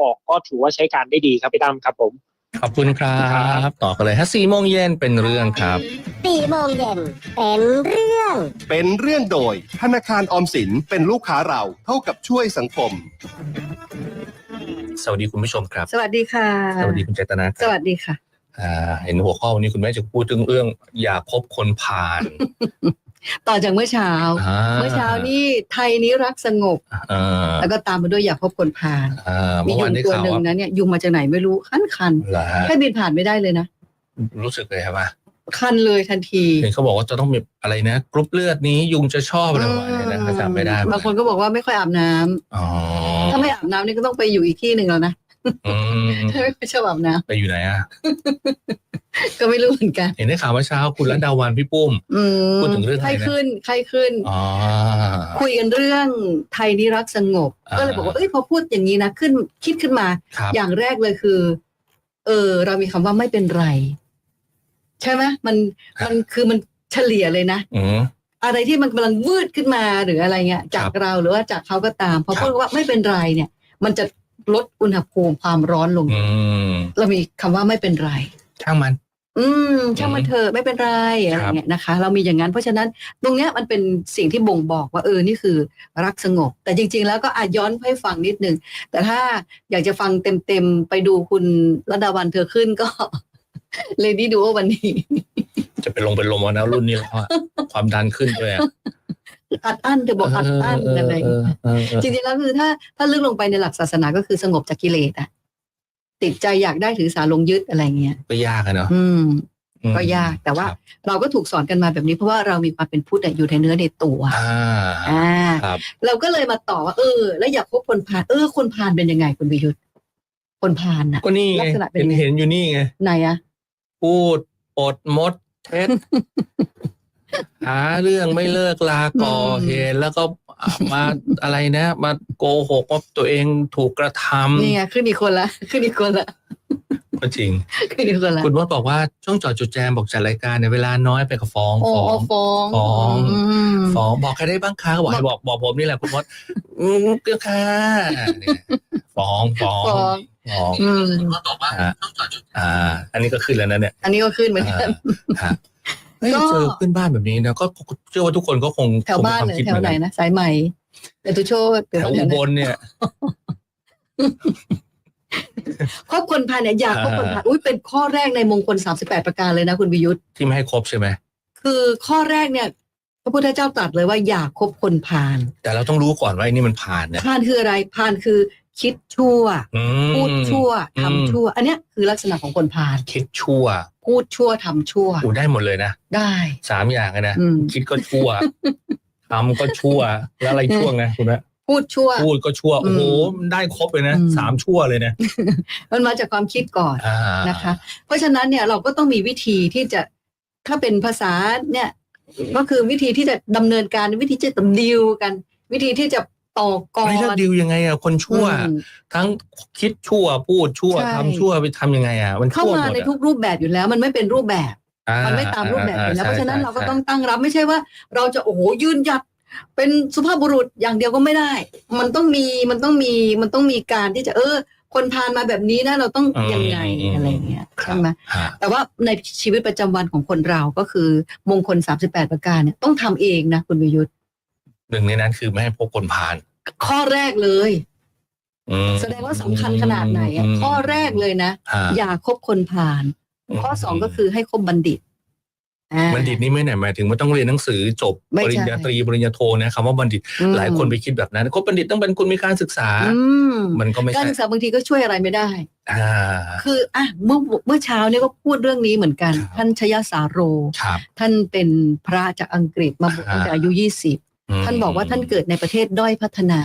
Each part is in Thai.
ออกก็ถือว่าใช้การได้ดีครับพี่ตั้มครับผม ขอบคุณครับต่อกันเลยฮะสี่โมงเย็นเป็นเรื่องครับสี่โมงเย็นเป็นเรื่อง เป็นเรื่องโดย ธนาคารออมสินเป็นลูกค้าเราเท่ากับช่วยสังคม สวัสดีคุณผู้ชมครับ สวัสดีค่ะ สวัสดีคุณเจตนาคสรับวัสดีค่ะอ่าเห็นหัวข้อวันนี้คุณแม่จะพูดถึงเรื่อง อย่าคบคนผ่าน ต่อจากเมื่อเช้าอ่าเมื่อเช้านี่ไทยนี้รักสงบอ่าแล้วก็ตามมาด้วยอยากพบคนผ่านอ่ามีเมื่อยุวานงได้ตัวข่าวหนึ่งว่านะเนี่ยยุงมาจากไหนไม่รู้คันคันเหรอฮะแค่บินผ่านไม่ได้เลยนะ รู้สึกเลยครับว่าคันเลยทันทีเห็นเขาบอกว่าจะต้องมีอะไรนะกรุ๊ปเลือดนี้ยุงจะชอบอะไรประมาณนี้นะถ้าจำไม่ได้บางคนก็บอกว่าไม่ค่อยอาบน้ำอ๋อถ้าไม่อาบน้ำนี่ก็ต้องไปอยู่อีกที่หนึ่งแล้วนะอืมถ้า ไม่ค่อยชอบอาบน้ไปอยู่ไหนอะำก็ไม่รู้เหมือนกัน เห็นได้ข่าวว่าเช้าคุณรัตดาวันพี่ปุ้มอืมพูดถึงเรื่องอะไรไข้นะขึ้นไข้ขึ้นอ๋อคุยกันเรื่องไทยนี้รักสงบอ่าก็เลยบอกว่าเอ้ยพอพูดอย่างนี้นะขึ้นคิดขึ้นมาครับอย่างแรกเลยคือ เออ เรามีคำว่าไม่เป็นไร ใช่ไหมมันมันคือมันเฉลี่ยเลยนะอืมอะไรที่มันกำลังวืดขึ้นมาหรืออะไรเงี้ย จากครับเราหรือว่าจากเขาก็ตามพอครับพูดว่าไม่เป็นไรเนี่ย มันจะ ลดอุณหภูมิความร้อนลง อืมเรามีคำว่าไม่เป็นไร ช่างมัน อืมช่างมันเถอะไม่เป็นไรอะไรเงี้ยนะคะ เรามีอย่างนั้นเพราะฉะนั้นตรงเนี้ยมันเป็นสิ่งที่บ่งบอกว่าเออนี่คือรักสงบ แต่จริง ๆ แล้วก็อาจย้อนให้ฟังนิดนึง แต่ถ้าอยากจะฟังเต็มๆ ไปดูคุณระดาวันเธอขึ้นก็ เลยดีดูว่าวันนี้ จะเป็นลงเป็นลมเอานะรุ่นนี้แล้วอะ ความดันขึ้นด้วยอะ อัดอั้นเธอบอกอัดอั้นอะไรจริงๆแล้วคือถ้าถ้าลึกลงไปในหลักศาสนาก็คือสงบจากกิเลสอะติดใจอยากได้ถือสาลงยึดอะไรเงี้ยก็ยากอะเนาะอืม ก็ยากแต่ว่า เราก็ถูกสอนกันมาแบบนี้เพราะว่าเรามีความเป็นพุทธอยู่ในเนื้อในตัวอ่าอ่าครับเราก็เลยมาต่อว่าเออ แล้วอยากพบคนพาลเออคนพาลเป็นยังไงคุณวิยุทธคนพาลน่ะก็นี่ไงลักษณะเป็นเห็นไงเห็นอยู่นี่ไงไหนอะพูดปดมดเท็จ หาเรื่องไม่เลิกลาก่อเหตุแล้วก็มาอะไรนะมาโกหกว่าตัวเองถูกกระทนี่ไงขึ้นอีกคนละขึ้นอีกคนละำก็จริงขึ้นอีกคนละคุณมดบอกว่าช่วงจอดจุดแจมบอกจัดรายการเนี่ยเวลาน้อยไปกับฟ้องโอ้ฟ้องฟ้องฟ้องมฟ้องบอกใครได้บ้างคะบอกให้บอกบอกผมนี่แหละคุณมดอืมเกือค่ะเนี่ยฟ้องฟ้องฟ้องฟ้องอืมฮะอ่า อันนี้ก็ขึ้นแล้วนะเนี่ย อันนี้ก็ขึ้นเหมือนกันฮะ เฮ้ยก็ เจอเพื่อนบ้านแบบนี้นะก็เชื่อว่าทุกคนก็คงแถวบ้านคงเลมียควมคิดแถวไหนเมือกันะ สายใหม่เดตุโชตแถวอุบลเนี่ย ครอบคนพาลเนี่ยอยากครอบคนพาลอุ้ยเป็นข้อแรกในมงคล 38 ประการเลยนะคุณวิยุทธ ที่ไม่ให้ครบใช่ไหมคือข้อแรกเนี่ย พระพุทธเจ้าตรัสเลยว่าอยากคบคนพาลแต่เราต้องรู้ก่อนว่าไอ้นี่มันผ่านเนี่ยพาลคืออะไรพาลคือคิดชั่ว อืม พูดชั่วอืม ทำชั่ว อันเนี้ยคือลักษณะของคนพาลคิดชั่ว พูดชั่วทำชั่วอูได้หมดเลยนะได้สามอย่างเลยนะอืมคิดก็ชั่วทำก็ชั่วแล้วอะไรชั่วนะคุณแม่พูดชั่วพูดก็ชั่วโอ้โหอืมมันได้ครบเลยนะอืมสามชั่วเลยนะมันมาจากความคิดก่อนอ่านะคะ เพราะฉะนั้นเนี่ยเราก็ต้องมีวิธีที่จะถ้าเป็นภาษาเนี่ยก็คือวิธีที่จะดำเนินการวิธีที่จะดิวกัน วิธีที่จะ ต่อกรไม่เลิกดิวยังไงอะคนชั่วอืมทั้งคิดชั่วพูดชั่วใช่ทำชั่วไปทำยังไงอะมันเข้าชั่วมาหมดในอะทุกรูปแบบอยู่แล้ว มันไม่เป็นรูปแบบอ่มันไม่ตามรูปแบบอยู่แล้วอ่เพราะฉะนั้นใช่เราก็ใช่ต้องตั้งรับไม่ใช่ว่า เราจะโอ้โหยืนหยัดเป็นสุภาพบุรุษอย่างเดียวก็ไม่ได้ มันต้องมีมันต้องมีมันต้องมีการที่จะเออ คนพานมาแบบนี้นะเราต้องยังไงอะไรเงี้ยครับใช่ไหมฮะแต่ว่าในชีวิตประจำวันของคนเราก็คือมงคล 38 ประการเนี่ยต้องทำเองนะคุณวิยุทธ์หนึ่งในนั้นคือไม่ให้พบคนพาล ข้อแรกเลยอืมแสดงว่าสำคัญขนาดไหนอะมข้อแรกเลยนะฮะอย่าคบคนพาลข้อสองก็คือให้คบบัณฑิตอ่าบัณฑิตนี่ไม่ไหนหมายถึงว่าต้องเรียนหนังสือจบไม่ปใช่ริญญาตรีปริญญาโทนะคำว่าบัณฑิตอืมหลายคนไปคิดแบบนั้นคบบัณฑิตต้องเป็นคนมีการศึกษาอืมมันก็ไม่การใช่ศึกษาบางทีก็ช่วยอะไรไม่ได้อ่าคืออะเมื่อเมื่อเช้าเนี่ยก็พูดเรื่องนี้เหมือนกันครับท่านชยสาโรครับท่านเป็นพระจากอังกฤษมาบวชตั้งแต่อายุยี่สิบม ท่านบอกว่าท่านเกิดในประเทศด้อยพัฒนา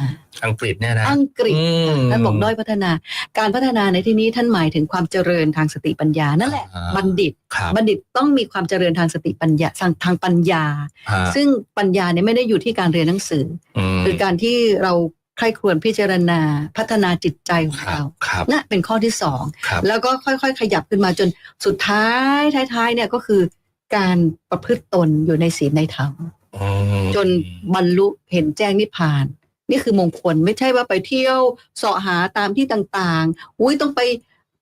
อังกฤษเนี่ยนะอังกฤษอืมท่านบอกด้อยพัฒนา การพัฒนาในที่นี้ท่านหมายถึงความเจริญทางสติปัญญานั่นแหละอ่าบัณฑิตครับบัณฑิตต้องมีความเจริญทางสติปัญญาทางทางปัญญาฮะซึ่งปัญญาเนี่ยไม่ได้อยู่ที่การเรียนหนังสือมคือการที่เราใคร่ครวญพิจารณาพัฒนาจิตใจของครับเราครับนั่นเป็นข้อที่สองครับแล้วก็ค่อยๆ ขยับขึ้นมาจนสุดท้ายท้ายๆเนี่ยก็คือการประพฤติตนอยู่ในศีลในธรรมอืม จนบรรลุเห็นแจ้งนิพพาน นี่คือมงคลไม่ใช่ว่าไปเที่ยวเสาะหาตามที่ต่างๆ อุ้ยต้องไป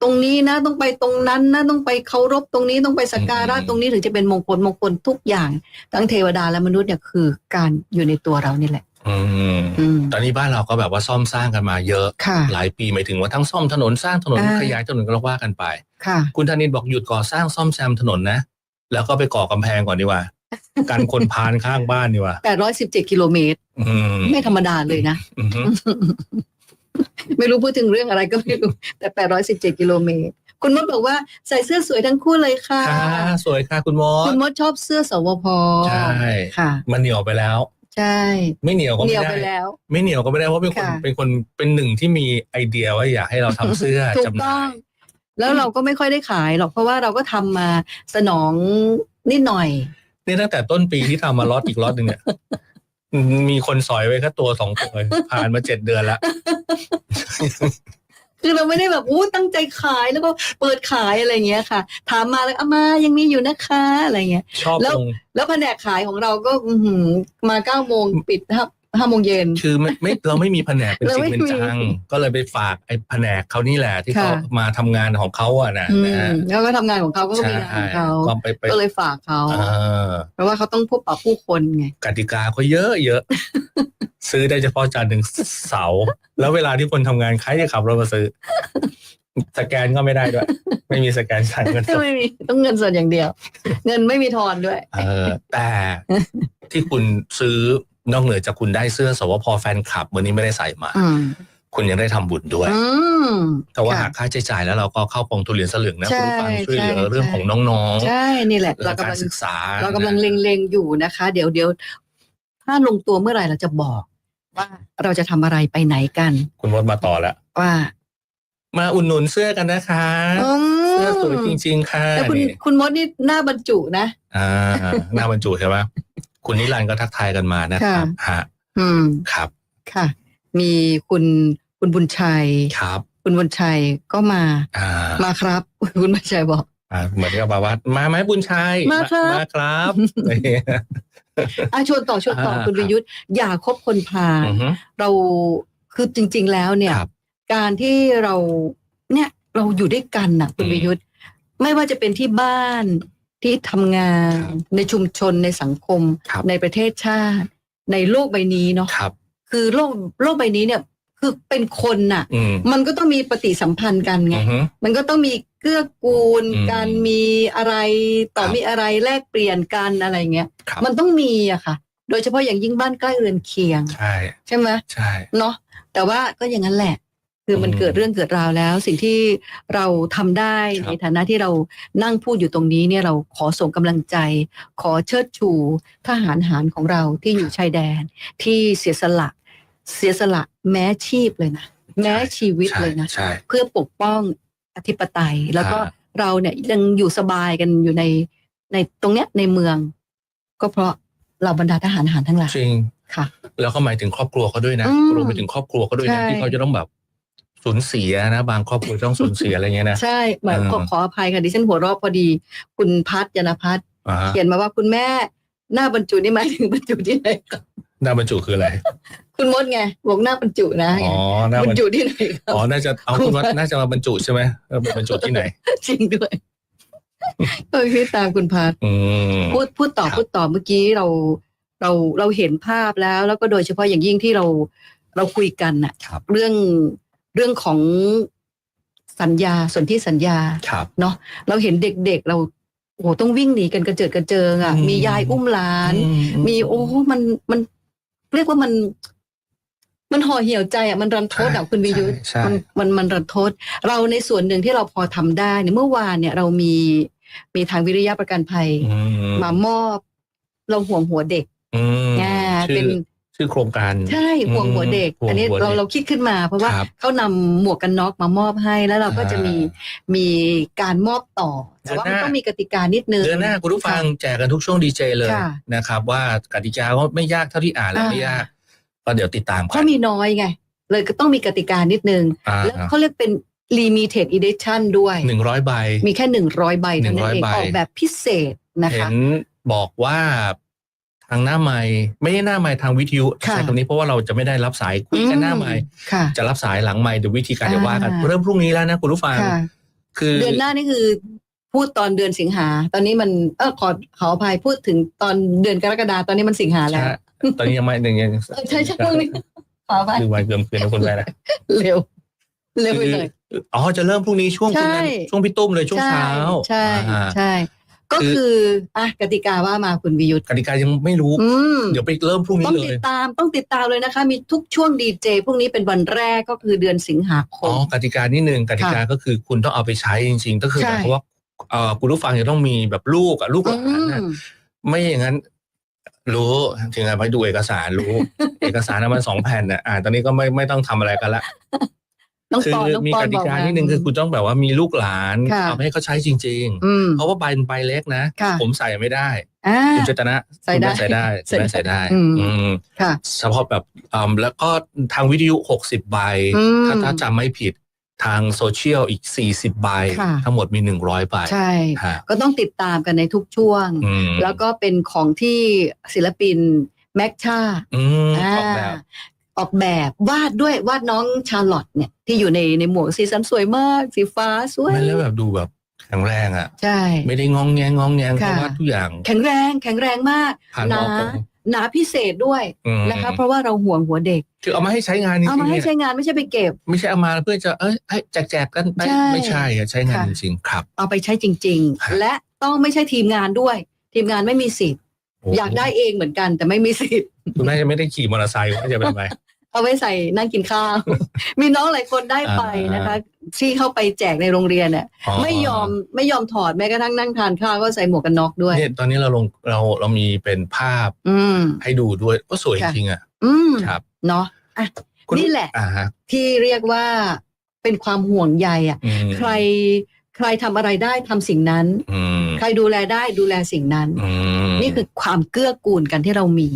ตรงนี้นะต้องไปตรงนั้นนะต้องไปเคารพตรงนี้ต้องไปสักการะอืมตรงนี้ถึงจะเป็นมงคลมงคลทุกอย่างทั้งเทวดาและมนุษย์เนี่ยคือการอยู่ในตัวเรานี่แหละอืมอืมตอนนี้บ้านเราก็แบบว่าซ่อมสร้างกันมาเยอะค่ะหลายปีหมายถึงว่าทั้งซ่อมถนนสร้างถนนอ่าขยายถนนก็ว่ากันไปค่ะคุณธนินบอกหยุดก่อสร้างซ่อมแซมถนนนะ แล้วก็ไปก่อกำแพงก่อนดีกว่า กันคนพานข้างบ้านดีกว่า817กิโลเมตร อืมไม่ธรรมดาเลยนะ อืมไม่รู้พูดถึงเรื่องอะไรก็ไม่รู้ แต่817กิโลเมตร คุณมดบอกว่าใส่เสื้อสวยทั้งคู่เลยค่ะ ค่ะสวยค่ะคุณมคุดณมดชอบเสื้อสวพใช่ค่ะ มันเหนียวไปแล้ว ใช่ไม่เหนียวก็เหนีไม่ยวได้ ไปแล้ว ไม่เหนียวก็ไม่ได้เพราะเป็นคนค่ะ เป็นคนเป็นหนึ่งที่มีไอเดียว่าอยากให้เราทำเสื้อถูกจำหต้น่าอง ย แล้วเราก็ไม่ค่อยได้ขายหรอกเพราะว่าเราก็ทำมาสนองนิดหน่อย นี่ตั้งแต่ต้นปีที่ทำมาล็อตอีกล็อตหนึ่งเนี่ย มีคนสอยไว้แค่ตัวสองตัวผ่านมาเจ็ดเดือนแล้วคือเราไม่ได้แบบอู้ตั้งใจขายแล้วก็เปิดขายอะไรอย่างเงี้ยค่ะ ถามมาแล้วเอามายังมีอยู่นะคะอะไรเงี้ย ชอบแล้วตรงแล้วแผนกขายของเราก็อื้อหือมาเก้าโมงปิดห้า ห้าโมงเย็น คือไม่ไม่เราไม่มีแผนกเป็นเราจริงไม่เป็นมีจัง ก็เลยไปฝากไอ้แผนกเขานี่แหละที่เขาค่ะมาทำงานของเขาอะนะอืนะมฮะแล้วก็ทำงานของเขาก็ใช่มีงานของเขาก็ไปไปก็เลยฝากเขาเออเพราะว่าเขาต้องพบปะผู้คนไงกติกาเขาเยอะเยอะซื้อได้เฉพาะจันทร์ถึงเสาร์แล้วเวลาที่คนทำงานใครจะขับรถมาซื้อ สแกนก็ไม่ได้ด้วย ไม่มีสแกนจ่ายเงินสดไม่มีต้องเงินสดอย่างเดียว เงินไม่มีทอนด้วย เออแต่ที่คุณซื้อ นอกเหนือจากคุณได้เสื้อสวพแฟนคลับ วันนี้ไม่ได้ใส่มาอืมคุณยังได้ทำบุญด้วยอืมแต่ว่าค่ะหากค่าใช้จ่ายแล้วเราก็เข้ากองทุนเหรียญสลึงนะใช่คุณผู้ฟังช่วยเหลือใช่เรื่องของน้องใช่นี่แหละๆเราและกำการลังศึกษา เรากำลังนะเล็งๆอยู่นะคะ เดี๋ยวเดี๋ยวถ้าลงตัวเมื่อไหร่เราจะบอก ว่าเราจะทำอะไรไปไหนกัน คุณมดมาต่อแล้วว่า มาอุ่นหนุนเสื้อกันนะคะอืมเสื้อสวยจริง ๆ ค่ะแต่คุณนี่คุณมดนี่หน้าบรรจุนะอ่าหน้าบรรจุใช่ไหม คุณนิรันดร์ก็ทักทายกันมานะครับฮะอืมครับค่ะ มีคุณคุณบุญชัยครับ คุณบุญชัยก็มาอ่ามาครับ คุณบุญชัยบอก อ่าเหมือนกับแบบว่ามาไหมบุญชัยมาครับ มาครับอะชวนต่อชวนต่ออ่าคุณวิยุทธอย่าคบคนพาลอือฮึ เราคือจริง ๆ แล้วเนี่ย ครับการที่เราเนี่ยเราอยู่ด้วยกันน่ะคุณอืม วิยุทธไม่ว่าจะเป็นที่บ้าน ที่ทำงานครับในชุมชนในสังคม ครับ ในประเทศชาติ ในโลกใบนี้เนาะครับ คือโลกโลกใบนี้เนี่ยคือเป็นคนน่ะ อืมมันก็ต้องมีปฏิสัมพันธ์กันไง อือฮึ มันก็ต้องมีเกื้อกูล อืมการมีอะไรต่อครับ มีอะไรแลกเปลี่ยนกันอะไรเงี้ย ครับมันต้องมีอะค่ะ โดยเฉพาะอย่างยิ่งบ้านใกล้เรือนเคียง ใช่ใช่ไหมใช่ เนาะแต่ว่าก็อย่างนั้นแหละ คือมันอืมเกิดเรื่องเกิดราวแล้ว สิ่งที่เราทำได้ครับในฐานะที่เรานั่งพูดอยู่ตรงนี้เนี่ยเราขอส่งกำลังใจ ขอเชิดชูทหารหารของเราที่อยู่ชายแดน ที่เสียสละเสียสละแม้ชีพเลยนะแม้ชีวิตเลยนะใช่เพื่อปกป้องอธิปไตย แล้วก็อ่าเราเนี่ยยังอยู่สบายกันอยู่ในในตรงเนี้ยในเมือง ก็เพราะเราบรรดาทหารหารทั้งหลายจริงค่ะ แล้วก็หมายถึงครอบครัวเขาด้วยนะอืมรวมไปถึงครอบครัวเขาด้วยนะใช่ที่เขาจะต้องแบบ สูญเสียนะ บางครอบครัวต้องสูญเสียอะไรเงี้ยนะ ใช่หมายเออขอขออภัยค่ะดิฉันหัวเราะพอดี คุณพัฒยนพัฒน์อ่าฮะเขียนมาว่าคุณแม่หน้าบรรจุนี่หมายถึงบรรจุที่ไหนครับหน้าบรรจุคืออะไร คุณมดไงบอกหน้าบรรจุนะอ๋อหน้าบบรรรรจุจุที่ไหนครับอ๋อน่าจะเอาคุณว่าน่าจะมาบรรจุใช่ไหมเออบรรจุที่ไหน จริงด้วยเออพี่ตามคุณพัฒอืมพูดพูดต่อครับพูดต่อเมื่อกี้เราเราเราเห็นภาพแล้ว แล้วก็โดยเฉพาะอย่างยิ่งที่เราเราคุยกันน่ะครับเรื่อง เรื่องของสัญญาส่วนที่สัญญาครับเนาะเราเห็นเด็กๆเราโอ้โหต้องวิ่งหนีกันกระเจิดกระเจิงอะอืมมียายอุ้มหลานอืมีโอ้มันมัน เรียกว่ามัน มันห่อเหี่ยวใจอะมันรันทดอะคุณวิยุทธใช่มันมันมันรันทด เราในส่วนหนึ่งที่เราพอทำได้เนี่ยเมื่อวานเนี่ย เรามีมีทางวิริยะประกันภัยอืมมามอบ เราห่วงหัวเด็กอืมอ่าชื่เป็อน ชื่อโครงการใช่ห่วงหัวเด็กห่วงอันนี้หัวเราด็กเราคิดขึ้นมา เพราะว่าครับเขานำหมวกกันน็อกมามอบให้แล้วเราก็จะมีอ่มีการมอบต่อ แต่ว่าเดืมัอนนหน้าต้องมีกติกานิดนึงเดือนหน้าคุณผู้ฟังแจกกันทุกช่วงดีเจเลยค่ะนะครับ ว่ากติกาก็ไม่ยากเท่าที่อ่านแล้วอ่าไม่ยากก็เดี๋ยวติดตามเพกันราะมีน้อยไง เลยก็ต้องมีกติกานิดนึงอ่าแล้วเขาเรียกเป็น limited edition ด้วยหนึ่งร้อยใบ มีแค่หนึ่งร้อยใบเท่านั้นเอง100ใบออกแบบพิเศษนะเห็คะนบอกว่า ทางหน้าไม้ไม่ใช่หน้าไม้ทางวิทยุค่ะใช้คำนี้เพราะว่าเราจะไม่ได้รับสายคุยกันหน้าไม้ค่ะจะรับสายหลังไม้เดี๋ยววิธีการจะว่ากันอ่าเริ่มพรุ่งนี้แล้วนะคุณผู้ฟังค่ะคือเดือนหน้านี่คือพูดตอนเดือนสิงหา ตอนนี้มันเออขอขออภัยพูดถึงตอนเดือนกรกฎาตอนนี้มันสิงหาแล้วใช่ตอนนี้ยังไม่ยังยังเออใช่ใช่พวกนี้ขออภัยคือวันเกินคืนนะคุณแม่นะเร็วเร็วไปเลยคืออ๋อจะเริ่มพรุ่งนี้ช่วงคุณแม่ใช่ช่วงพี่ตุ้มเลยช่วงเช้าใช่อ่าใช่ ก็คือคืออะกติกาว่ามาคุณวิยุทธ์กติกายังไม่รู้อืมเดี๋ยวไปเริ่มพรุ่งนี้ต้องเลติยดตามต้องติดตามเลยนะคะ มีทุกช่วงดีเจพรุ่งนี้เป็นวันแรกก็คือเดือนสิงหาคอ๋อมกติกานิดนึงกติกาก็คือคุณต้องเอาไปใช้จริงๆ ก็คือใช่หมายความว่าเอ่อคุณผู้ฟังจะต้องมีแบบลูกอะลูกหลานอะมไม่อย่างนั้นรู้ถึงไงไปดูเอกสารรู้ เอกสารน่ะมันสองแผ่นน่ะอ่าตอนนี้ก็ไม่ไม่ต้องทำอะไรกันละ น้องคืปอนน้องมีปอกนติบอกกามานิดนึงคือคุณต้องแบบว่ามีลูกหลานค่ะเอาไปให้เขาใช้จริง อืม ๆ เพราะว่าใบมันใบเล็กนะ ค่ะ ผมใส่ไม่ได้อ่า คุณเจตนะใส่ได้คุณแม่ใส่ได้คุณแม่ใส่ได้อืม อืม ค่ะ เฉพาะแบบอืมแล้วก็ทางวิทยุหกสิบใบ อืมถ้าถ้าจำไม่ผิดทางโซเชียลอีกสี่สิบใบ ค่ะ ทั้งหมดมีหนึ่งร้อยใบใช่ ฮะก็ต้องติดตามกันในทุกช่วง อืมแล้วก็เป็นของที่ศิลปินแม็กชาอืมอ่าออกแบบ ออกแบบวาดด้วยวาดน้องชาร์ลอตเนี่ย ที่อยู่ในในหมวกสีสันสวยมาก สีฟ้าสวยไม่แล้วแบบดูแบบแข็งแรงอะ ใช่ ไม่ได้งองแงงงองแงงเพค่ะราะว่าทุกอย่าง แข็งแรง แข็งแรงมากผ่านหอนาอกของหนาพิเศษด้วยอืมนะคะเพราะว่าเราห่วงหัวเด็ก คือเอามาให้ใช้งานจริเอางมาๆให้เนี่ยใช้งานไม่ใช่ไปเก็บ ไม่ใช่เอามาเพื่อจะเอ้ยให้แจกๆกันไปใช่ไม่ใช่อะใช้งานค่ะจริงๆครับ เอาไปใช้จริงครับๆและต้องไม่ใช่ทีมงานด้วย ทีมงานไม่มีสิทธิ์โอ้อยากได้เองเหมือนกัน แต่ไม่มีสิทธิ์คุณแม่จะไม่ได้ขี่มอเตอร์ไซค์ว่าจะเป็นไรเอาไว้ใส่นั่งกินข้าว มีน้องหลายคนได้ไปนะคะ ที่เข้าไปแจกในโรงเรียนเนี่ยไม่ยอมไม่ยอมถอดแม้กระทั่งนั่งทานข้าวก็ใส่หมวกกันน็อกด้วยเนี่ยตอนนี้เราลงเราเรามีเป็นภาพอืมให้ดูด้วยก็สวยจค่ะริงๆอะอืมครับ เนาะอะคุณนี่แหละอ่าฮะที่เรียกว่าเป็นความห่วงใยอะอืมใคร ใครทำอะไรได้ทำสิ่งนั้นอืมใครดูแลได้ดูแลสิ่งนั้นอืมนี่คือความเกื้อกูลกันที่เรามี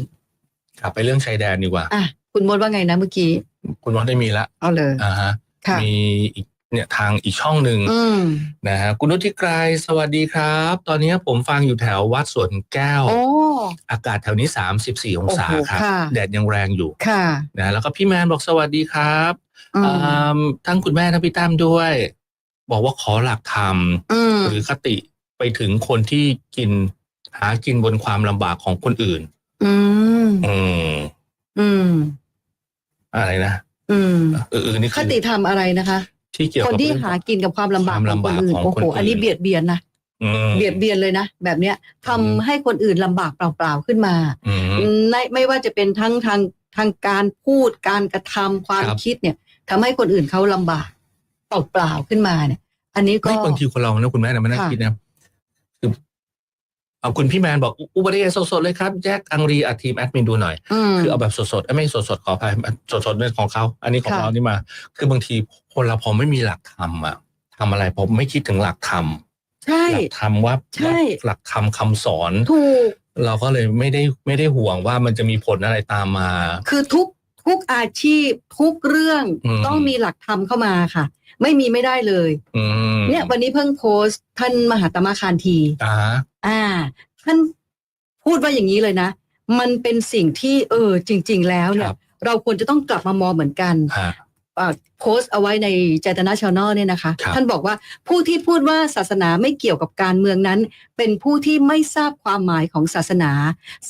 กลับไปเรื่องชายแดนดีกว่าอะคุณมดว่าไงนะเมื่อกี้ คุณวัดได้มีละเอาเลยอ่าฮะค่ะมีอีกเนี่ยทางอีกช่องหนึ่งอืมนะฮะคุณนุติกรายสวัสดีครับ ตอนนี้ผมฟังอยู่แถววัดสวนแก้วโอ้อากาศแถวนี้ 34 องศาโอ้โหครับค่ะแดดยังแรงอยู่ค่ะนะแล้วก็พี่แมนบอกสวัสดีครับอืมอ่าทั้งคุณแม่ทั้งพี่ตั้มด้วย บอกว่าขอหลักธรรมอืมหรือคติไปถึงคนที่กินหากินบนความลำบากของคนอื่น อืม อืม อืม อะไรนะ อืมเออเออนี่คคือติธรรมอะไรนะคะ ที่เกี่ยวคนกับที่เรื่องหากินกับความลำบากของคนอื่นความลำบากของโอ้คนโหอื่นอันนี้เบียดเบียนนะอืมเบียดเบียนเลยนะ แบบเนี้ยทำอืมให้คนอื่นลำบากเปล่าๆขึ้นมาอืมไม่ไม่ว่าจะเป็นทั้งทางทางการพูดการกระทำความครับคิดเนี่ยทำให้คนอื่นเขาลำบาก เปล่าๆขึ้นมาเนี่ย อันนี้ก็ ไม่บางทีคนเรานะคุณแม่นะไม่น่าค่ะ คิดนะคือเอาคุณพี่แมนบอกอุอุบัติเหตุสดๆเลยครับแจ็คอังรีอัดทีมแอดมินดูหน่อย ม คือเอาแบบสดๆเอ้ยไม่สดๆขออภัยสดๆเรื่องของเขา อันนี้ของค่ะ เรานี่มา คือบางทีคนเราพอไม่มีหลักธรรมอะทำอะไรผมไม่คิดถึงหลักธรรมใช่ หลักธรรมว่าใช่ หลักธรรมคำสอน ถูก เราก็เลยไม่ได้ไม่ได้ห่วงว่ามันจะมีผลอะไรตามมา คือทุกทุกอาชีพทุกเรื่องอืม ต้องมีหลักธรรมเข้ามาค่ะ ไม่มีไม่ได้เลย อืมเนี่ยวันนี้เพิ่งโพสต์ท่านมหาตมะคานที อ่าอ่า ท่านพูดว่าอย่างนี้เลยนะ มันเป็นสิ่งที่เออจริง ๆ แล้วเนี่คยรับเราควรจะต้องกลับมามองเหมือนกันฮะอ่าโพสต์เอาไว้ในเจตนาชานอลเนี่ยนะคะ ครับ ท่านบอกว่าผู้ที่พูดว่าศาสนาไม่เกี่ยวกับการเมืองนั้น เป็นผู้ที่ไม่ทราบความหมายของศาสนา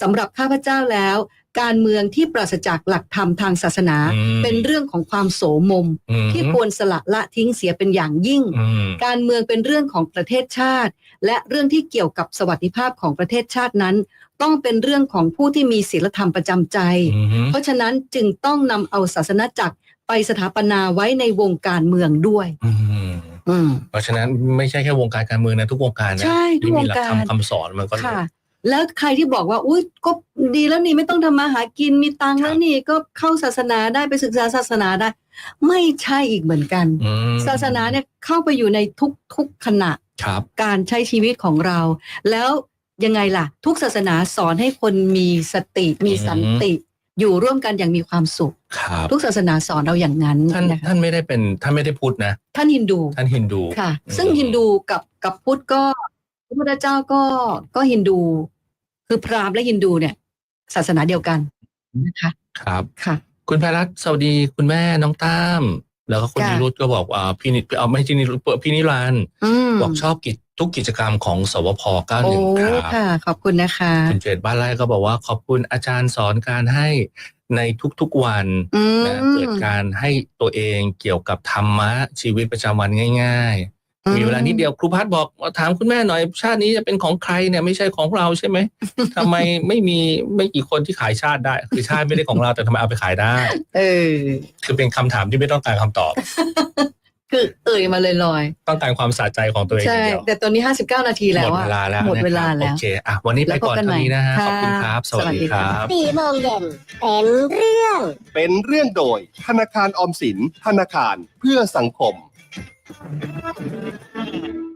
สำหรับข้าพเจ้าแล้ว การเมืองที่ปราศจากหลักธรรมทางศาสนาอืมเป็นเรื่องของความโสมมอืมที่ควรสละละทิ้งเสียเป็นอย่างยิ่งอืมการเมืองเป็นเรื่องของประเทศชาติ และเรื่องที่เกี่ยวกับสวัสดิภาพของประเทศชาตินั้น ต้องเป็นเรื่องของผู้ที่มีศีลธรรมประจำใจอืมเพราะฉะนั้นจึงต้องนำเอาศาสนจักรไปสถาปนาไว้ในวงการเมืองด้วยอืมอืมเพราะฉะนั้นไม่ใช่แค่วงการการเมืองนะทุกวงการนะใช่ทุกที่วมีงหลักการธรรมคำสอนมันก็ค่ะ แล้วใครที่บอกว่าอุ้ยก็ดีแล้วนี่ไม่ต้องทำมาหากินมีตังค์แล้วนี่ก็เข้าศาสนาได้ไปศึกษาศาสนาได้ ไม่ใช่อีกเหมือนกันอืมศาสนาเนี่ยเข้าไปอยู่ในทุกๆขณะครับการใช้ชีวิตของเรา แล้วยังไงล่ะ ทุกศาสนาสอนให้คนมีสติมีสันติอยู่ร่วมกันอย่างมีความสุขครับทุกศาสนาสอนเราอย่างนั้นท่านนะคะท่านไม่ได้เป็นท่านไม่ได้พูดนะ ท่านฮินดู ท่านฮินดูค่ะอืมซึ่งฮินดูกับกับพุทธก็ พระพุทธเจ้าก็ก็ฮินดู คือพราหมณ์และฮินดูเนี่ย ศาสนาเดียวกันนะคะครับค่ะ คุณไพรัตน์สวัสดีคุณแม่น้องตั้มแล้วก็คุณจ้ะนิรุตก็บอกว่าพี่นิเอาไม่ใช่นิรุตพี่นิรันดร์อืมบอกชอบกิจทุกกิจกรรมของสวพโอ้91 ครับค่ะ ขอบคุณนะคะคุณเจตบ้านไร่ก็บอกว่าขอบคุณอาจารย์สอนการให้ในทุกๆวันอืมนะเกิดการให้ตัวเองเกี่ยวกับธรรมะชีวิตประจำวันง่าย ๆ มีเวลานิดเดียวครูพัฒน์บอกว่าถามคุณแม่หน่อย ชาตินี้จะเป็นของใครเนี่ยไม่ใช่ของเราใช่ไหมทำไมไม่มีไม่กี่คนที่ขายชาติได้ คือชาติไม่ได้ของเราแต่ทำไมเอาไปขายได้ เออ คือเป็นคำถามที่ไม่ต้องการคำตอบ คือเอ่ยมาเลยลอยต้องการความสะใจของตัวเองๆใช่อย่างเดียวแต่ตอนนี้ห้าสิบเก้านาทีหแล้มวดอะเวลาแล้วหมดเวลานะครับแล้วโอเคอะวันนี้ไปก่อนแล้วพบกันเท่านี้นะฮะใหม่ขอบคุณครับ สวัสดีสวัสดีคครัรับบสี่โมงเย็นเป็นเรื่อง เป็นเรื่องโดย ธนาคารออมสินธนาคารเพื่อสังคม Thank you.